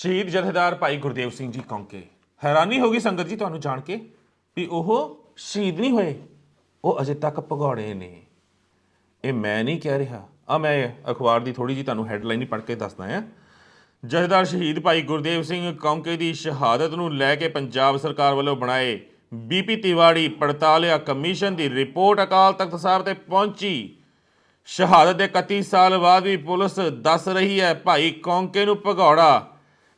ਸ਼ਹੀਦ ਜਥੇਦਾਰ ਭਾਈ ਗੁਰਦੇਵ ਸਿੰਘ ਜੀ ਕੌਂਕੇ। ਹੈਰਾਨੀ ਹੋ ਗਈ ਸੰਗਤ ਜੀ ਤੁਹਾਨੂੰ ਜਾਣ ਕੇ ਵੀ ਉਹ ਸ਼ਹੀਦ ਨਹੀਂ ਹੋਏ, ਉਹ ਅਜੇ ਤੱਕ ਭਗੌੜੇ ਨੇ। ਇਹ ਮੈਂ ਨਹੀਂ ਕਹਿ ਰਿਹਾ। ਆ ਮੈਂ ਅਖਬਾਰ ਦੀ ਥੋੜੀ ਜੀ ਤੁਹਾਨੂੰ ਹੈਡਲਾਈਨ ਹੀ ਪੜ੍ਹ ਕੇ ਦੱਸਦਾ ਆ ਜਥੇਦਾਰ ਸ਼ਹੀਦ ਭਾਈ ਗੁਰਦੇਵ ਸਿੰਘ ਕੌਂਕੇ ਦੀ ਸ਼ਹਾਦਤ ਨੂੰ ਲੈ ਕੇ ਪੰਜਾਬ ਸਰਕਾਰ ਵੱਲੋਂ ਬਣਾਏ ਬੀਪੀ ਤਿਵਾੜੀ ਪੜਤਾਲਿਆ ਕਮਿਸ਼ਨ ਦੀ ਰਿਪੋਰਟ ਅਕਾਲ ਤਖਤ ਸਾਹਿਬ ਤੇ ਪਹੁੰਚੀ। ਸ਼ਹਾਦਤ ਦੇ 31 ਸਾਲ ਬਾਅਦ ਵੀ ਪੁਲਿਸ ਦੱਸ ਰਹੀ ਹੈ, ਭਾਈ ਕੌਂਕੇ ਨੂੰ ਭਗੌੜਾ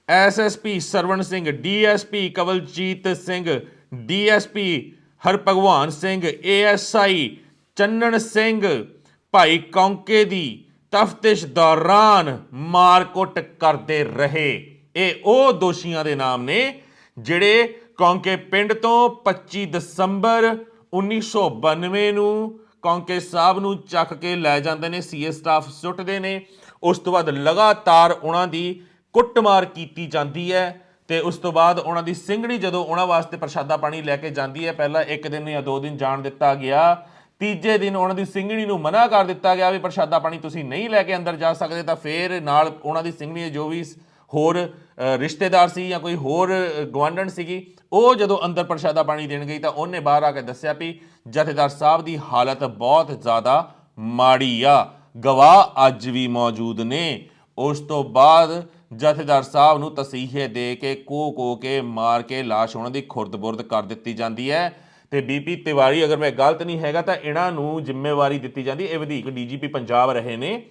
SSP Sarwan Singh DSP Kawaljit Singh DSP Harbhagwan Singh ASI Channan Singh, Bhai Kaunke ਦੀ ਤਫਤਿਸ਼ ਦੌਰਾਨ ਮਾਰਕੁੱਟ ਕਰਦੇ ਰਹੇ। ਇਹ ਉਹ ਦੋਸ਼ੀਆਂ ਦੇ ਨਾਮ ਨੇ ਜਿਹੜੇ ਕੌਂਕੇ ਪਿੰਡ ਤੋਂ 25 ਦਸੰਬਰ 1992 ਨੂੰ ਕੌਂਕੇ ਸਾਹਿਬ ਨੂੰ ਚੱਕ ਕੇ ਲੈ ਜਾਂਦੇ ਨੇ, ਸੀਏ ਸਟਾਫ ਸੁੱਟਦੇ ਨੇ। ਉਸ ਤੋਂ ਬਾਅਦ ਲਗਾਤਾਰ ਉਹਨਾਂ ਦੀ ਕੁੱਟਮਾਰ ਕੀਤੀ ਜਾਂਦੀ ਹੈ ਤੇ ਉਸ ਤੋਂ ਬਾਅਦ ਉਹਨਾਂ ਦੀ ਸਿੰਘਣੀ ਜਦੋਂ ਉਹਨਾਂ ਵਾਸਤੇ ਪ੍ਰਸ਼ਾਦਾ ਪਾਣੀ ਲੈ ਕੇ ਜਾਂਦੀ ਹੈ ਪਹਿਲਾਂ ਇੱਕ ਦਿਨ ਜਾਂ ਦੋ ਦਿਨ ਜਾਣ ਦਿੱਤਾ ਗਿਆ। ਤੀਜੇ ਦਿਨ ਉਹਨਾਂ ਦੀ ਸਿੰਘਣੀ ਨੂੰ ਮਨਾ ਕਰ ਦਿੱਤਾ ਗਿਆ ਵੀ ਪ੍ਰਸ਼ਾਦਾ ਪਾਣੀ ਤੁਸੀਂ ਨਹੀਂ ਲੈ ਕੇ ਅੰਦਰ ਜਾ ਸਕਦੇ ਤਾਂ ਫੇਰ ਨਾਲ ਉਹਨਾਂ ਦੀ ਸਿੰਘਣੀ ਜੋ ਵੀ ਹੋਰ ਰਿਸ਼ਤੇਦਾਰ ਸੀ ਜਾਂ ਕੋਈ ਹੋਰ ਅ, ਗੁਆਂਢਣ ਸੀਗੀ ਉਹ ਜਦੋਂ ਅੰਦਰ ਪ੍ਰਸ਼ਾਦਾ ਪਾਣੀ ਦੇਣ ਗਈ ਤਾਂ ਉਹਨੇ ਬਾਹਰ ਆ ਕੇ ਦੱਸਿਆ ਵੀ ਜਥੇਦਾਰ ਸਾਹਿਬ ਦੀ ਹਾਲਤ ਬਹੁਤ ਜ਼ਿਆਦਾ ਮਾੜੀ ਆ। ਗਵਾਹ ਅੱਜ ਵੀ ਮੌਜੂਦ ਨੇ। ਉਸ ਤੋਂ ਬਾਅਦ ਜਥੇਦਾਰ ਸਾਹਿਬ ਨੂੰ ਤਸੀਹੇ ਦੇ ਕੇ ਕੋ ਕੋ ਕੇ ਮਾਰ ਕੇ ਲਾਸ਼ ਉਹਨਾਂ ਦੀ ਖੁਰਦ-ਬੁਰਦ ਕਰ ਦਿੱਤੀ ਜਾਂਦੀ ਹੈ। ਤੇ ਬੀਪੀ ਤਿਵਾਰੀ ਅਗਰ ਮੈਂ ਗਲਤ ਨਹੀਂ ਹੈਗਾ, ਤਾਂ ਇਹਨਾਂ ਨੂੰ ਜ਼ਿੰਮੇਵਾਰੀ ਦਿੱਤੀ ਜਾਂਦੀ। ਇਹ ਵਧੀਕ ਡੀਜੀਪੀ ਪੰਜਾਬ ਰਹੇ ਨੇ।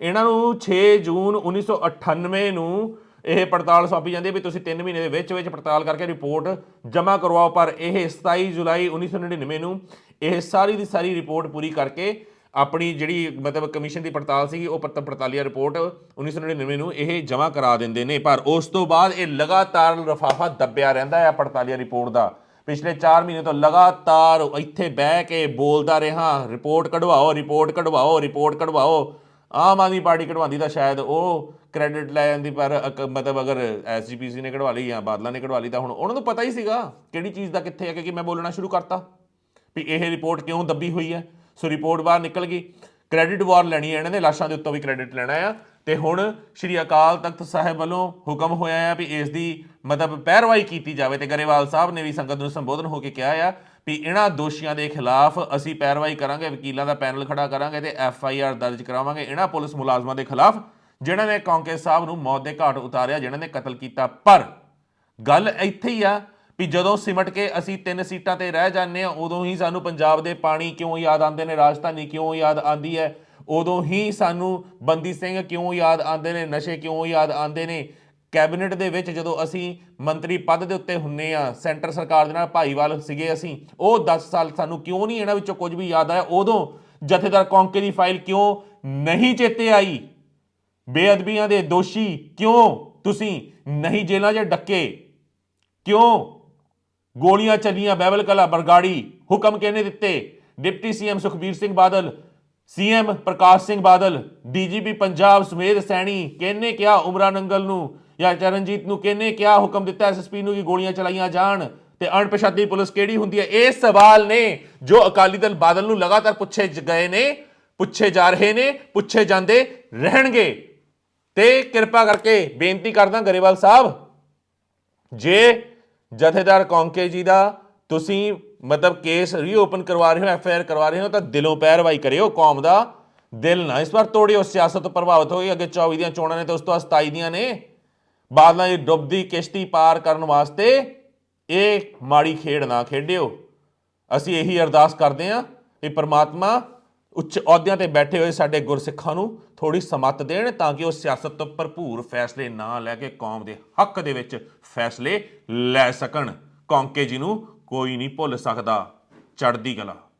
ਇਹਨਾਂ ਨੂੰ 6 ਜੂਨ 1998 ਨੂੰ ਇਹ ਪੜਤਾਲ ਸੌਂਪੀ ਜਾਂਦੀ ਹੈ ਵੀ ਤੁਸੀਂ 3 ਮਹੀਨੇ ਦੇ ਵਿੱਚ ਵਿੱਚ ਪੜਤਾਲ ਕਰਕੇ ਰਿਪੋਰਟ ਜਮ੍ਹਾਂ ਕਰਵਾਓ। ਪਰ ਇਹ 27 ਜੁਲਾਈ 1999 ਨੂੰ ਇਹ ਸਾਰੀ ਦੀ ਸਾਰੀ ਰਿਪੋਰਟ ਪੂਰੀ ਕਰਕੇ ਆਪਣੀ ਜਿਹੜੀ ਮਤਲਬ ਕਮਿਸ਼ਨ ਦੀ ਪੜਤਾਲ ਸੀਗੀ, ਉਹ ਪਤ ਪੜਤਾਲੀਆ ਰਿਪੋਰਟ 1999 ਨੂੰ ਇਹ ਜਮ੍ਹਾਂ ਕਰਾ ਦਿੰਦੇ ਨੇ। ਪਰ ਉਸ ਤੋਂ ਬਾਅਦ ਇਹ ਲਗਾਤਾਰ ਲਫਾਫਾ ਦੱਬਿਆ ਰਹਿੰਦਾ ਹੈ ਪੜਤਾਲੀਆ ਰਿਪੋਰਟ ਦਾ। ਪਿਛਲੇ 4 ਮਹੀਨੇ ਤੋਂ ਲਗਾਤਾਰ ਇੱਥੇ ਬਹਿ ਕੇ ਬੋਲਦਾ ਰਿਹਾ, ਰਿਪੋਰਟ ਕਢਵਾਓ ਰਿਪੋਰਟ ਕਢਵਾਓ ਰਿਪੋਰਟ ਕਢਵਾਓ। ਆਮ ਆਦਮੀ ਪਾਰਟੀ ਕਢਵਾਉਂਦੀ ਤਾਂ ਸ਼ਾਇਦ ਉਹ ਕ੍ਰੈਡਿਟ ਲੈ ਜਾਂਦੀ, ਪਰ ਅਕ- ਮਤਲਬ ਅਗਰ ਐਸਜੀਪੀਸੀ ਨੇ ਕਢਵਾ ਲਈ ਜਾਂ ਬਾਦਲਾਂ ਨੇ ਕਢਵਾ ਲਈ ਤਾਂ ਹੁਣ ਉਹਨਾਂ ਨੂੰ ਪਤਾ ਹੀ ਸੀਗਾ ਕਿਹੜੀ ਚੀਜ਼ ਦਾ ਕਿੱਥੇ ਹੈ ਕਿਉਂਕਿ ਮੈਂ ਬੋਲਣਾ ਸ਼ੁਰੂ ਕਰਤਾ। ਵੀ ਇਹ ਰਿਪੋਰਟ ਕਿਉਂ ਦੱਬੀ ਹੋਈ ਹੈ? ਸੋ ਰਿਪੋਰਟ ਬਾਹਰ ਨਿਕਲ ਗਈ। ਕ੍ਰੈਡਿਟ ਵਾਰ ਲੈਣੀ ਹੈ ਇਹਨਾਂ ਨੇ, ਲਾਸ਼ਾਂ ਦੇ ਉੱਤੋਂ ਵੀ ਕ੍ਰੈਡਿਟ ਲੈਣਾ ਆ। ਤੇ ਹੁਣ ਸ਼੍ਰੀ ਅਕਾਲ ਤਖਤ ਸਾਹਿਬ ਵੱਲੋਂ ਹੁਕਮ ਹੋਇਆ ਆ ਵੀ ਇਸ ਦੀ ਮਤਲਬ ਪੈਰਵਾਈ ਕੀਤੀ ਜਾਵੇ ਤੇ ਗਰੇਵਾਲ ਸਾਹਿਬ ਨੇ ਵੀ ਸੰਗਤ ਨੂੰ ਸੰਬੋਧਨ ਹੋ ਕੇ ਕਿਹਾ ਆ ਵੀ ਇਹਨਾਂ ਦੋਸ਼ੀਆਂ ਦੇ ਖਿਲਾਫ ਅਸੀਂ ਪੈਰਵਾਈ ਕਰਾਂਗੇ, ਵਕੀਲਾਂ ਦਾ ਪੈਨਲ ਖੜਾ ਕਰਾਂਗੇ ਤੇ ਐਫ ਆਈ ਆਰ ਦਰਜ ਕਰਾਵਾਂਗੇ। ਇਹਨਾਂ ਪੁਲਿਸ ਮੁਲਾਜ਼ਮਾਂ ਦੇ ਖਿਲਾਫ ਜਿਨ੍ਹਾਂ ਨੇ ਕੌਂਕੇ ਸਾਹਿਬ ਨੂੰ ਮੌਤ ਦੇ ਘਾਟ ਉਤਾਰਿਆ, ਜਿਨ੍ਹਾਂ ਨੇ ਕਤਲ ਕੀਤਾ। ਪਰ ਗੱਲ ਇੱਥੇ ਹੀ ਆ ਵੀ ਜਦੋਂ ਸਿਮਟ ਕੇ ਅਸੀਂ ਤਿੰਨ ਸੀਟਾਂ ਤੇ ਰਹਿ ਜਾਂਦੇ ਆ ਉਦੋਂ ਹੀ ਸਾਨੂੰ ਪੰਜਾਬ ਦੇ ਪਾਣੀ ਕਿਉਂ ਯਾਦ ਆਉਂਦੇ ਨੇ, ਰਾਜਧਾਨੀ ਕਿਉਂ ਯਾਦ ਆਂਦੀ ਹੈ? ਉਦੋਂ ਹੀ ਸਾਨੂੰ ਬੰਦੀ ਸਿੰਘ ਕਿਉਂ ਯਾਦ ਆਉਂਦੇ ਨੇ, ਨਸ਼ੇ ਕਿਉਂ ਯਾਦ ਆਉਂਦੇ ਨੇ? ਕੈਬਨਿਟ ਦੇ ਵਿੱਚ ਜਦੋਂ ਅਸੀਂ ਮੰਤਰੀ ਪਦ ਦੇ ਉੱਤੇ ਹੁੰਨੇ ਆ ਸੈਂਟਰ ਸਰਕਾਰ ਦੇ ਨਾਲ ਭਾਈਵਾਲ ਸੀਗੇ ਅਸੀਂ, ਉਹ 10 ਸਾਲ ਸਾਨੂੰ ਕਿਉਂ ਨਹੀਂ ਇਹਨਾਂ ਵਿੱਚੋਂ ਕੁਝ ਵੀ ਯਾਦ ਆਇਆ? ਉਦੋਂ ਜਥੇਦਾਰ ਕੌਂਕੇ ਦੀ ਫਾਈਲ ਕਿਉਂ ਨਹੀਂ ਚੇਤੇ ਆਈ? ਬੇਅਦਬੀਆਂ ਦੇ ਦੋਸ਼ੀ ਕਿਉਂ ਤੁਸੀਂ ਨਹੀਂ ਜੇਲ੍ਹਾਂ 'ਚ ਡੱਕੇ? ਕਿਉਂ? ਗੋਲੀਆਂ ਚੱਲੀਆਂ, ਬਹਿਬਲ ਕਲਾ, ਬਰਗਾੜੀ, ਹੁਕਮ ਕਿਹਨੇ ਦਿੱਤੇ? Deputy CM Sukhbir Singh Badal, CM Parkash Singh Badal, DGP Punjab Sumedh Saini, ਕਿਹਨੇ ਕਿਹਾ ਉਮਰਾ ਨੰਗਲ ਨੂੰ? ਜਾਂ ਚਰਨਜੀਤ ਨੂੰ ਕਿਹਨੇ ਕਿਹਾ ਹੁਕਮ ਦਿੱਤਾ ਐਸਐਸਪੀ ਨੂੰ ਕਿ ਗੋਲੀਆਂ ਚਲਾਈਆਂ ਜਾਣ? ਤੇ ਅਣਪਛਾਤੀ ਪੁਲਿਸ ਕਿਹੜੀ ਹੁੰਦੀ ਹੈ? ਇਹ ਸਵਾਲ ਨੇ ਜੋ ਅਕਾਲੀ ਦਲ ਬਾਦਲ ਨੂੰ ਲਗਾਤਾਰ ਪੁੱਛੇ ਗਏ ਨੇ, ਪੁੱਛੇ ਜਾ ਰਹੇ ਨੇ, ਪੁੱਛੇ ਜਾਂਦੇ ਰਹਿਣਗੇ। ਤੇ ਕਿਰਪਾ ਕਰਕੇ ਬੇਨਤੀ ਕਰਦਾ ਗਰੇਵਾਲ ਸਾਹਿਬ, ਜੇ ਜਥੇਦਾਰ ਕੌਂਕੇ ਜੀ ਦਾ ਤੁਸੀਂ ਮਤਲਬ ਕੇਸ ਰੀਓਪਨ ਕਰਵਾ ਰਹੇ ਹੋ ਐਫ ਆਈ ਆਰ ਕਰਵਾ ਰਹੇ ਹੋ, ਤਾਂ ਦਿਲੋਂ ਪੈਰਵਾਈ ਕਰਿਓ, ਕੌਮ ਦਾ ਦਿਲ ਨਾ। ਇਸ ਵਾਰ ਤੋੜਿਓ, ਸਿਆਸਤ ਤੋਂ ਪ੍ਰਭਾਵਿਤ ਹੋ ਗਈ। ਅੱਗੇ 24 ਦੀਆਂ ਚੋਣਾਂ ਨੇ ਤੇ ਉਸ ਤੋਂ ਬਾਅਦ 27 ਦੀਆਂ ਨੇ। ਬਾਦਲਾਂ ਦੀ ਡੁੱਬਦੀ ਕਿਸ਼ਤੀ ਪਾਰ ਕਰਨ ਵਾਸਤੇ ਇਹ ਮਾੜੀ ਖੇਡ ਨਾ ਖੇਡਿਓ। ਅਸੀਂ ਇਹੀ ਅਰਦਾਸ ਕਰਦੇ ਹਾਂ ਕਿ ਪ੍ਰਮਾਤਮਾ ਉੱਚ ਅਹੁਦਿਆਂ ਤੇ ਬੈਠੇ ਹੋਏ ਸਾਡੇ ਗੁਰਸਿੱਖਾਂ ਨੂੰ ਥੋੜੀ ਸਮੱਤ ਦੇਣ ਤਾਂ ਕਿ ਉਹ ਸਿਆਸਤ ਤੋਂ ਭਰਪੂਰ ਫੈਸਲੇ ਨਾ ਲੈ ਕੇ ਕੌਮ ਦੇ ਹੱਕ ਦੇ ਵਿੱਚ ਫੈਸਲੇ ਲੈ ਸਕਣ। ਕੌਂਕੇ ਜੀ ਨੂੰ ਕੋਈ ਨਹੀਂ ਭੁੱਲ ਸਕਦਾ। ਚੜ੍ਹਦੀ ਕਲਾ।